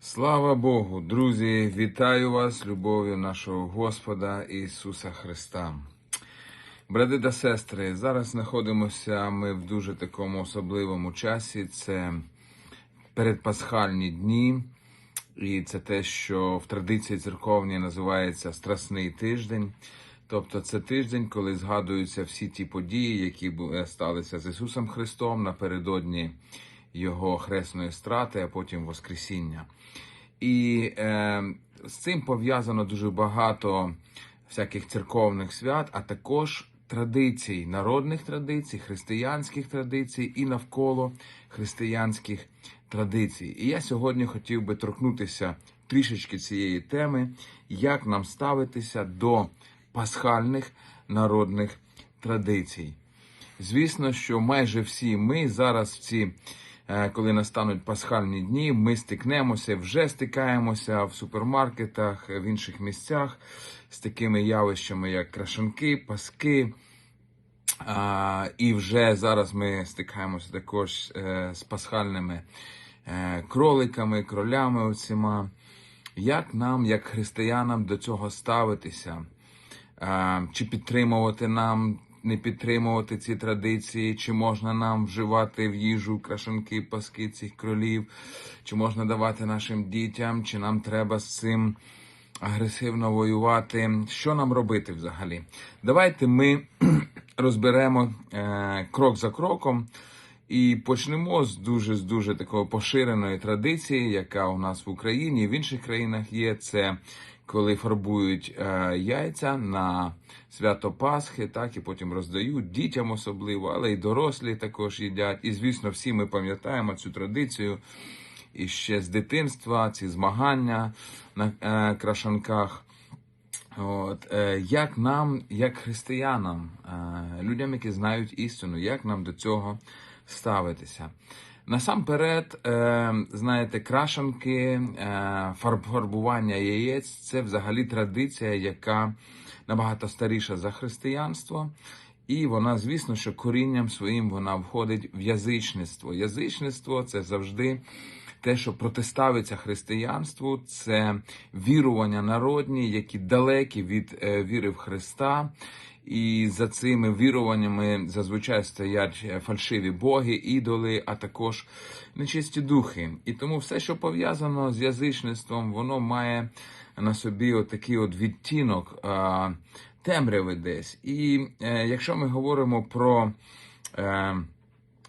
Слава Богу, друзі! Вітаю вас любов'ю нашого Господа Ісуса Христа. Брати та сестри, зараз знаходимося ми в дуже такому особливому часі. Це передпасхальні дні, і це те, що в традиції церковній називається Страсний тиждень. Тобто це тиждень, коли згадуються всі ті події, які сталися з Ісусом Христом напередодні Його хресної страти, а потім Воскресіння. І е, з цим пов'язано дуже багато всяких церковних свят, а також традицій, народних традицій, християнських традицій і навколо християнських традицій. І я сьогодні хотів би торкнутися трішечки цієї теми, як нам ставитися до пасхальних народних традицій. Звісно, що майже всі ми зараз в ці, коли настануть пасхальні дні, ми стикнемося, вже стикаємося в супермаркетах, в інших місцях з такими явищами, як крашанки, паски. І вже зараз ми стикаємося також е, з пасхальними е, кроликами, кролями оціма. Як нам, як християнам, до цього ставитися? Чи підтримувати нам, не підтримувати ці традиції, чи можна нам вживати в їжу крашенки, паски цих кролів, чи можна давати нашим дітям, чи нам треба з цим агресивно воювати? Що нам робити взагалі? Давайте ми розберемо е, крок за кроком. І почнемо з дуже з дуже такої поширеної традиції, яка у нас в Україні і в інших країнах є. Це коли фарбують е, яйця на свято Пасхи, так і потім роздають дітям особливо, але й дорослі також їдять. І звісно, всі ми пам'ятаємо цю традицію. І ще з дитинства ці змагання на е, крашанках. От, е, як нам, як християнам, е, людям, які знають істину, як нам до цього ставитися? Насамперед, е, знаєте, крашанки, е, фарб, фарбування яєць це взагалі традиція, яка набагато старіша за християнство. І вона, звісно, що корінням своїм вона входить в язичництво. Язичництво це завжди те, що протиставиться християнству, це вірування народні, які далекі від е, віри в Христа. І за цими віруваннями зазвичай стоять е, фальшиві боги, ідоли, а також нечисті духи. І тому все, що пов'язано з язичництвом, воно має на собі отакий от відтінок темряви десь. І е, якщо ми говоримо про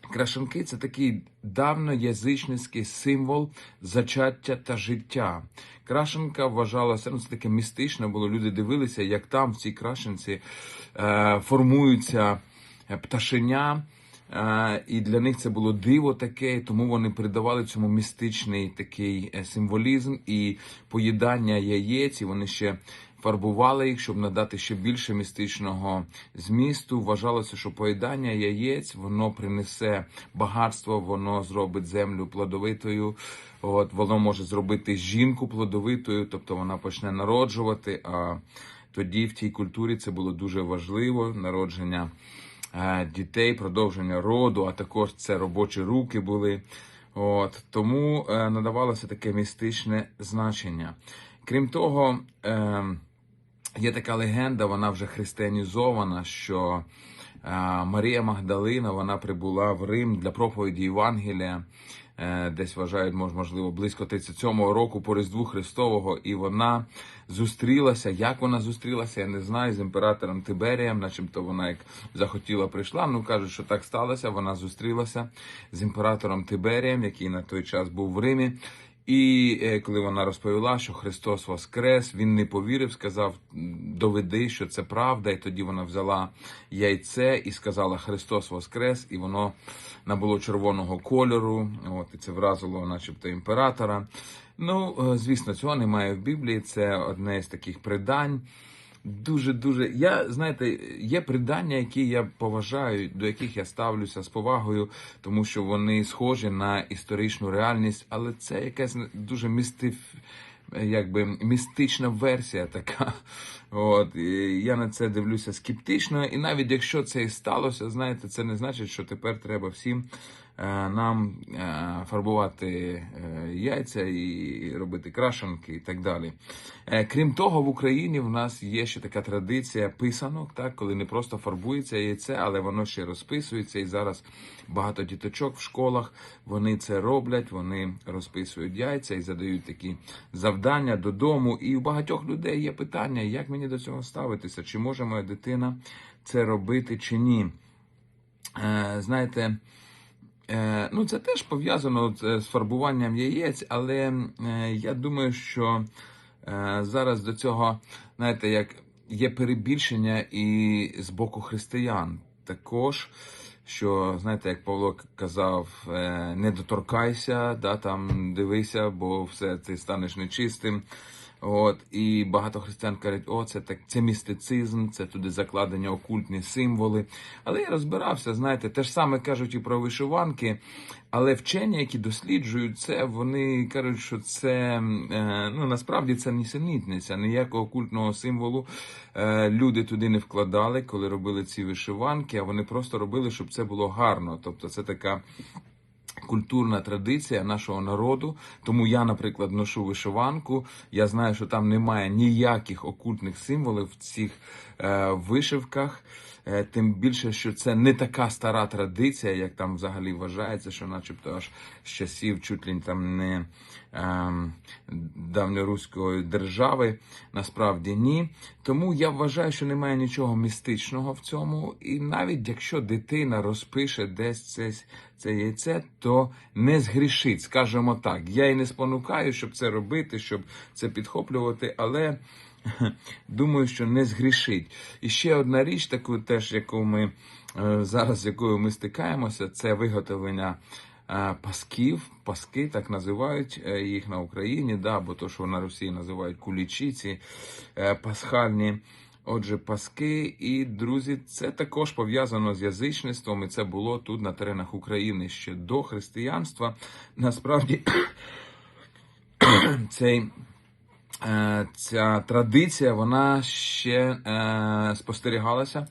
крашанки, це такий давноязичницький символ зачаття та життя. Крашенка вважалася, ну це таке містичне було. Люди дивилися, як там в цій крашенці е, формуються е, пташеня. Е, І для них це було диво таке, тому вони придавали цьому містичний такий е, символізм і поїдання яєць. І вони ще фарбували їх, щоб надати ще більше містичного змісту. Вважалося, що поїдання яєць воно принесе багатство, воно зробить землю плодовитою. От воно може зробити жінку плодовитою, тобто вона почне народжувати. А тоді в тій культурі це було дуже важливо народження е, дітей, продовження роду, а також це робочі руки були. От тому е, надавалося таке містичне значення. Крім того, е, є така легенда, вона вже християнізована, що е, Марія Магдалина вона прибула в Рим для проповіді Євангелія. е, Десь вважають, мож- можливо, близько 37-го року по Різдву Христового, і вона зустрілася. Як вона зустрілася, я не знаю, з імператором Тиберієм, начебто вона як захотіла прийшла. Ну кажуть, що так сталося. Вона зустрілася з імператором Тиберієм, який на той час був в Римі. І е, коли вона розповіла, що Христос воскрес, він не повірив, сказав: доведи, що це правда. І тоді вона взяла яйце і сказала Христос воскрес, і воно набуло червоного кольору. От і це вразило, начебто, імператора. Ну, е, звісно, цього немає в Біблії. Це одне з таких придань. Дуже дуже. Я знаєте, є придання, які я поважаю, до яких я ставлюся з повагою, тому що вони схожі на історичну реальність, але це якась дуже містиф. Якби містична версія така. От і я на це дивлюся скептично. І навіть якщо це і сталося, знаєте, це не значить, що тепер треба всім нам е, фарбувати е, яйця і робити крашенки і так далі. Е, Крім того, в Україні в нас є ще така традиція писанок, так, коли не просто фарбується яйце, але воно ще розписується. І зараз багато діточок в школах вони це роблять, вони розписують яйця і задають такі завдання додому. І у багатьох людей є питання, як мені до цього ставитися, чи може моя дитина це робити чи ні. Е, знаєте, е, ну це теж пов'язано е, з фарбуванням яєць, але е, я думаю, що е, зараз до цього, знаєте, як є перебільшення і з боку християн також. Що знаєте, як Павло казав, е, не доторкайся, да, там дивися, бо все ти станеш нечистим. От і багато християн кажуть, о, це так, це містицизм, це туди закладені окультні символи. Але я розбирався, знаєте, те ж саме кажуть і про вишиванки, але вчені, які досліджують це, вони кажуть, що це е, ну насправді це нісенітниця, ніякого окультного символу е, люди туди не вкладали, коли робили ці вишиванки, а вони просто робили, щоб це було гарно. Тобто, це така культурна традиція нашого народу. Тому я, наприклад, ношу вишиванку. Я знаю, що там немає ніяких окультних символів в цих е, вишивках. Е, Тим більше, що це не така стара традиція, як там взагалі вважається, що, начебто, аж з часів чуть ли там не ем, давньоруської держави. Насправді ні. Тому я вважаю, що немає нічого містичного в цьому. І навіть якщо дитина розпише десь це, це яйце, то не згрішить, скажімо так. Я і не спонукаю, щоб це робити, щоб це підхоплювати, але. Думаю, що не згрішить. І ще одна річ, таку теж, яку ми е, зараз якою ми стикаємося, це виготовлення е, пасків. Паски так називають е, їх на Україні, да, бо то, що на Росії називають кулічі, ці е, пасхальні. Отже, паски і друзі, це також пов'язано з язичництвом, і це було тут на теренах України ще до християнства. Насправді цей ця традиція вона ще е, спостерігалася.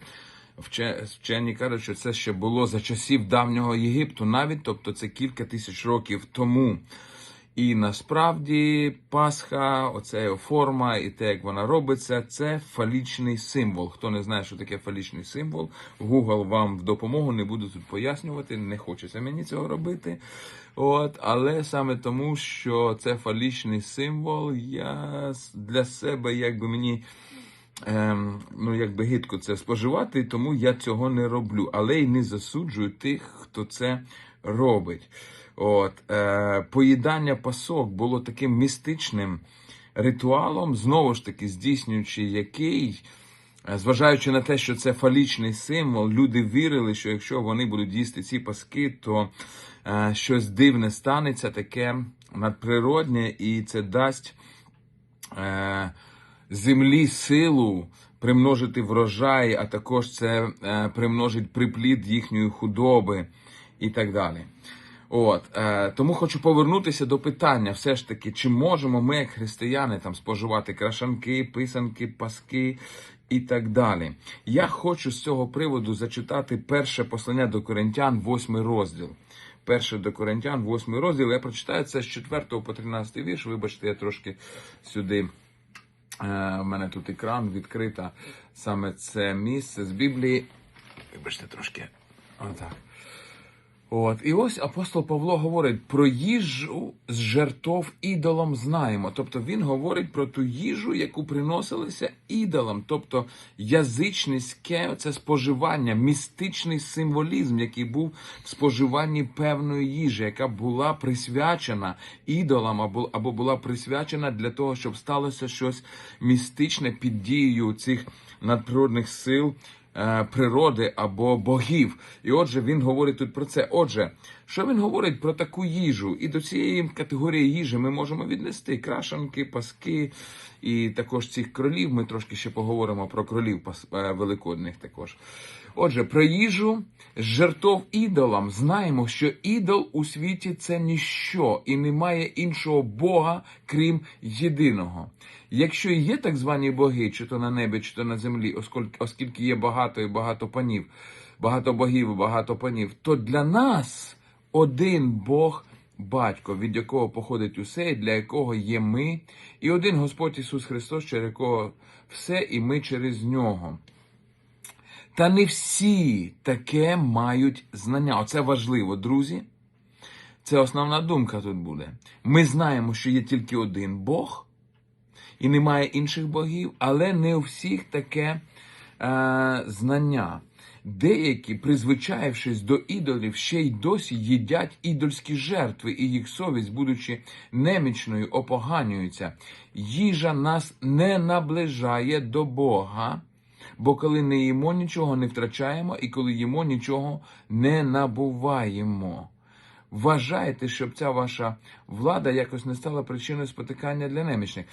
Вчені кажуть, що це ще було за часів давнього Єгипту, навіть тобто це кілька тисяч років тому. І насправді Пасха, оця форма і те, як вона робиться, це фалічний символ. Хто не знає, що таке фалічний символ, Google вам в допомогу не буду тут пояснювати, не хочеться мені цього робити. От, але саме тому, що це фалічний символ, я для себе якби мені. Ем, ну, якби гидко це споживати, тому я цього не роблю. Але й не засуджую тих, хто це робить. От, е, поїдання пасок було таким містичним ритуалом, знову ж таки, здійснюючи який, е, зважаючи на те, що це фалічний символ, люди вірили, що якщо вони будуть їсти ці паски, то е, щось дивне станеться, таке надприроднє, і це дасть. Е, землі силу примножити врожай, а також це е, примножить приплід їхньої худоби і так далі. От е, тому хочу повернутися до питання: все ж таки, чи можемо ми, як християни, там споживати крашанки, писанки, паски і так далі. Я хочу з цього приводу зачитати перше послання до Коринтян, восьмий розділ. Перше до Коринтян, восьмий розділ. Я прочитаю це з 4 по 13 вірш. Вибачте, я трошки сюди. Е, У мене тут екран відкрита саме це місце з Біблії. Вибачте трошки. Отак. От. І ось апостол Павло говорить про їжу з жертов ідолам знаємо. Тобто він говорить про ту їжу, яку приносилися ідолам, тобто язичницьке це споживання, містичний символізм, який був в споживанні певної їжі, яка була присвячена ідолам або, або була присвячена для того, щоб сталося щось містичне під дією цих надприродних сил природи або богів. І отже, він говорить тут про це. Отже, що він говорить про таку їжу? І до цієї категорії їжі ми можемо віднести крашанки, паски і також цих кролів. Ми трошки ще поговоримо про кролів е, великодних також. Отже, про їжу з жертов ідолам знаємо, що ідол у світі це ніщо і немає іншого Бога, крім єдиного. Якщо є так звані боги, чи то на небі, чи то на землі, оскільки, оскільки є багато і багато панів, багато богів і багато панів, то для нас один Бог Батько, від якого походить усе, і для якого є ми, і один Господь Ісус Христос, через якого все, і ми через нього. Та не всі таке мають знання. Оце важливо, друзі. Це основна думка тут буде. Ми знаємо, що є тільки один Бог, і немає інших богів, але не у всіх таке е, знання. Деякі, призвичаєвшись до ідолів, ще й досі їдять ідольські жертви, і їх совість, будучи немічною, опоганюється. Їжа нас не наближає до Бога. Бо коли не їмо, нічого не втрачаємо, і коли їмо, нічого не набуваємо. Вважайте, щоб ця ваша влада якось не стала причиною спотикання для немічних.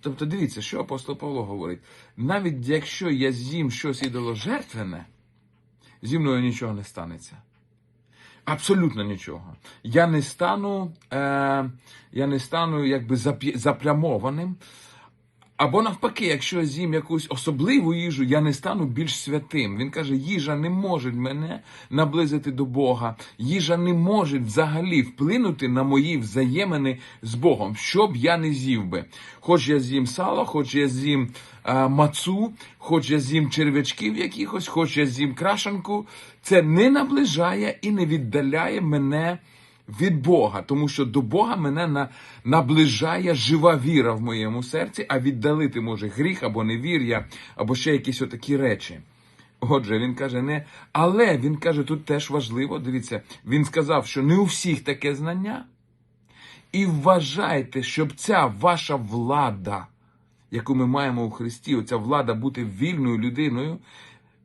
Тобто, дивіться, що апостол Павло говорить: навіть якщо я з'їм щось ідоложертвене, зі мною нічого не станеться. Абсолютно нічого. Я не стану, е, я не стану якби заплямованим. Або навпаки, якщо я з'їм якусь особливу їжу, я не стану більш святим. Він каже, їжа не може мене наблизити до Бога. Їжа не може взагалі вплинути на мої взаємини з Богом, що б я не з'їв би. Хоч я з'їм сало, хоч я з'їм а, мацу, хоч я з'їм черв'ячків якихось, хоч я з'їм крашанку, це не наближає і не віддаляє мене від Бога, тому що до Бога мене на, наближає жива віра в моєму серці, а віддалити може гріх або невір'я, або ще якісь отакі речі. Отже, він каже, не. Але він каже, тут теж важливо, дивіться, він сказав, що не у всіх таке знання. І вважайте, щоб ця ваша влада, яку ми маємо у Христі, оця влада бути вільною людиною,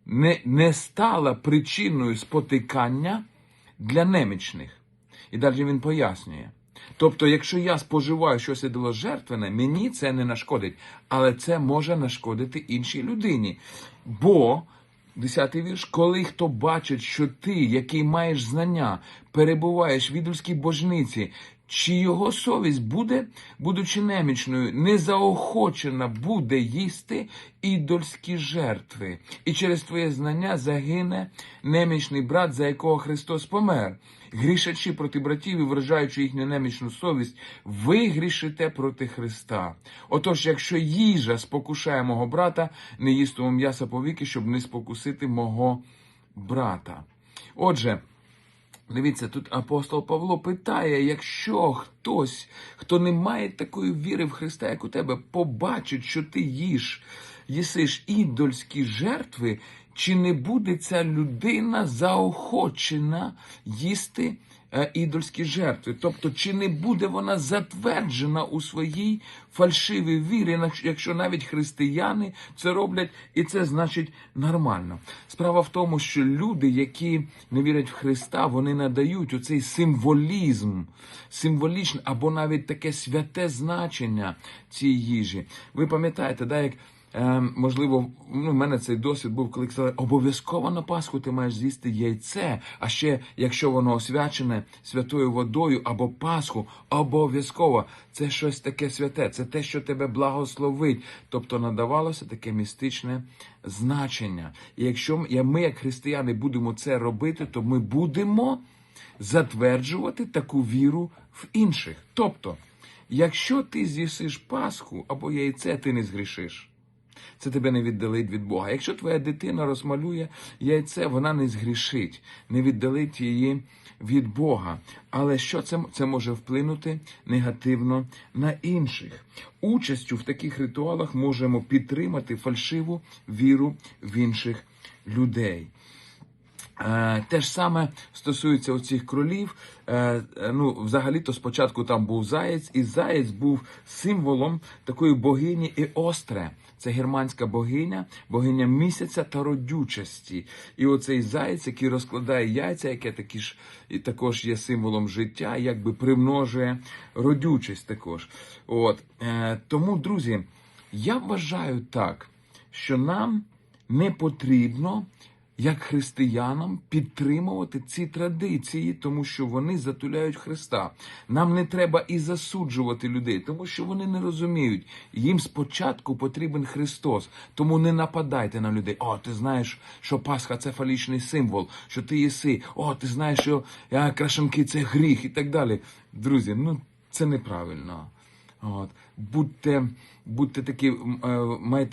не, не стала причиною спотикання для немічних. І далі він пояснює. Тобто, якщо я споживаю щось ідоложертвене, мені це не нашкодить, але це може нашкодити іншій людині. Бо, десятий вірш, коли хто бачить, що ти, який маєш знання, перебуваєш в ідольській божниці, чи його совість буде, будучи немічною, не заохочена буде їсти ідольські жертви, і через твоє знання загине немічний брат, за якого Христос помер. Грішачи проти братів і вражаючи їхню немічну совість, ви грішите проти Христа. Отож, якщо їжа спокушає мого брата, не їстимо м'яса повіки, щоб не спокусити мого брата. Отже, Дивіться, тут апостол Павло питає, якщо хтось, хто не має такої віри в Христа, як у тебе, побачить, що ти їш, їсиш ідольські жертви, чи не буде ця людина заохочена їсти ідольські жертви? Тобто, чи не буде вона затверджена у своїй фальшивій вірі, якщо навіть християни це роблять, і це значить нормально. Справа в тому, що люди, які не вірять в Христа, вони надають оцей символізм, символічне або навіть таке святе значення цій їжі. Ви пам'ятаєте, да, як Е, можливо, ну, в мене цей досвід був, коли казали, обов'язково на Пасху ти маєш з'їсти яйце, а ще якщо воно освячене святою водою або Пасху, обов'язково це щось таке святе, це те, що тебе благословить. Тобто надавалося таке містичне значення. І якщо ми, як християни, будемо це робити, то ми будемо затверджувати таку віру в інших. Тобто, якщо ти з'їсиш Пасху або яйце, ти не згрішиш. Це тебе не віддалить від Бога. Якщо твоя дитина розмалює яйце, вона не згрішить, не віддалить її від Бога. Але що це, це може вплинути негативно на інших? Участю в таких ритуалах можемо підтримати фальшиву віру в інших людей. Е, Те ж саме стосується оцих кролів. Е, е, Ну, взагалі-то спочатку там був заєць, і заєць був символом такої богині Іостре. Це германська богиня, богиня місяця та родючості. І оцей заєць, який розкладає яйця, яке такі ж і також є символом життя, якби примножує родючість також. От тому, друзі, я вважаю так, що нам не потрібно як християнам підтримувати ці традиції, тому що вони затуляють Христа. Нам не треба і засуджувати людей, тому що вони не розуміють. Їм спочатку потрібен Христос. Тому не нападайте на людей. О, ти знаєш, що Пасха це фалічний символ, що ти єси. О, ти знаєш, що е, крашенки це гріх і так далі. Друзі, ну це неправильно. От. Будьте, будьте такі,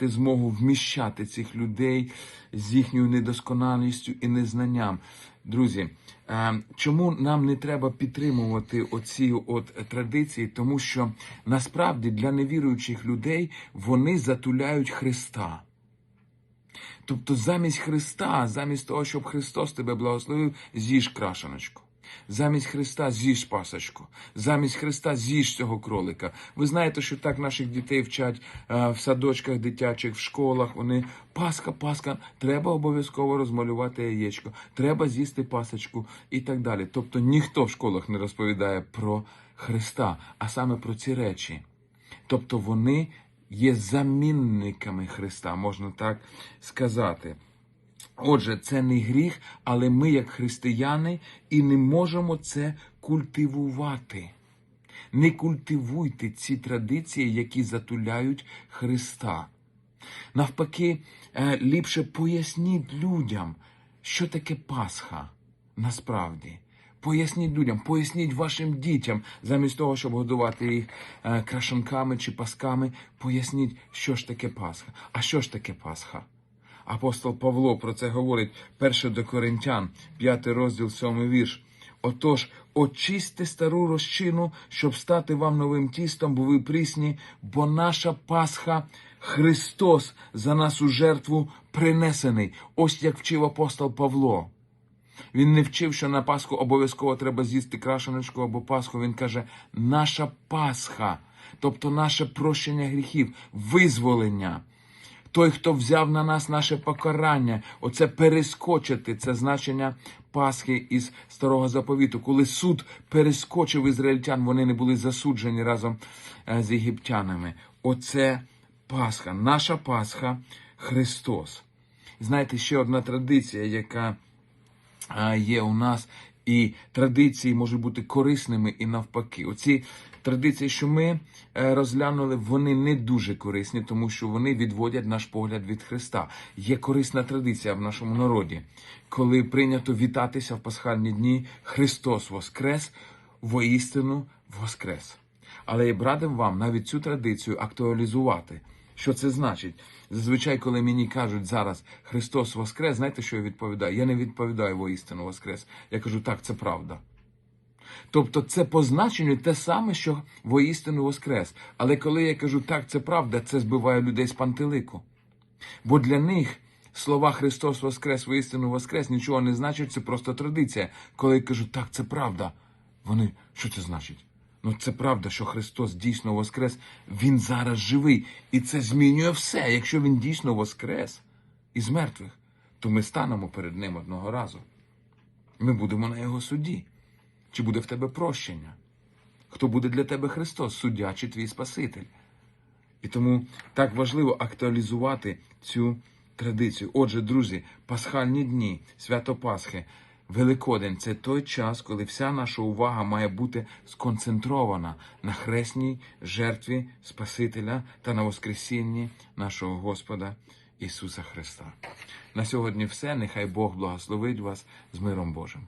е, змогу вміщати цих людей з їхньою недосконалістю і незнанням. Друзі, е, чому нам не треба підтримувати оці от традиції? Тому що насправді для невіруючих людей вони затуляють Христа. Тобто замість Христа, замість того, щоб Христос тебе благословив, з'їж крашеночку. Замість Христа з'їж пасочку. Замість Христа з'їж цього кролика. Ви знаєте, що так наших дітей вчать е, в садочках дитячих, в школах. Вони Пасха, Пасха, треба обов'язково розмалювати яєчко, треба з'їсти пасочку і так далі. Тобто ніхто в школах не розповідає про Христа, а саме про ці речі. Тобто вони є замінниками Христа, можна так сказати. Отже, це не гріх, але ми, як християни, і не можемо це культивувати. Не культивуйте ці традиції, які затуляють Христа. Навпаки, е, ліпше поясніть людям, що таке Пасха насправді. Поясніть людям, поясніть вашим дітям, замість того, щоб годувати їх е, крашенками чи пасками, поясніть, що ж таке Пасха. А що ж таке Пасха? Апостол Павло про це говорить 1 до Коринтян, 5 розділ, 7 вірш. Отож, очисьте стару розчину, щоб стати вам новим тістом, бо ви прісні, бо наша Пасха Христос за нас у жертву принесений. Ось як вчив апостол Павло. Він не вчив, що на Пасху обов'язково треба з'їсти крашеночку або Пасху. Він каже, наша Пасха, тобто наше прощення гріхів, визволення. Той, хто взяв на нас наше покарання, оце перескочити, це значення Пасхи із старого заповіту. Коли суд перескочив ізраїльтян, вони не були засуджені разом е, з єгиптянами. Оце Пасха, наша Пасха Христос. Знаєте, ще одна традиція, яка є у нас, і традиції можуть бути корисними і навпаки. Оці традиції, що ми е, розглянули, вони не дуже корисні, тому що вони відводять наш погляд від Христа. Є корисна традиція в нашому народі, коли прийнято вітатися в пасхальні дні Христос Воскрес, воістину Воскрес. Але я б вам навіть цю традицію актуалізувати. Що це значить? Зазвичай, коли мені кажуть зараз Христос Воскрес, знаєте, що я відповідаю? Я не відповідаю воістину Воскрес. Я кажу, так, це правда. Тобто це по значенню те саме, що воістину Воскрес. Але коли я кажу, так, це правда, це збиває людей з пантелику. Бо для них слова Христос Воскрес, воістину Воскрес нічого не значить, це просто традиція. Коли я кажу, так, це правда, вони, що це значить? Ну, це правда, що Христос дійсно воскрес, Він зараз живий. І це змінює все. Якщо Він дійсно воскрес із мертвих, то ми станемо перед Ним одного разу. Ми будемо на Його суді. Чи буде в тебе прощення? Хто буде для тебе Христос, суддя чи твій Спаситель? І тому так важливо актуалізувати цю традицію. Отже, друзі, пасхальні дні, свято Пасхи, Великодень це той час, коли вся наша увага має бути сконцентрована на хресній жертві Спасителя та на Воскресінні нашого Господа Ісуса Христа. На сьогодні все. Нехай Бог благословить вас з миром Божим.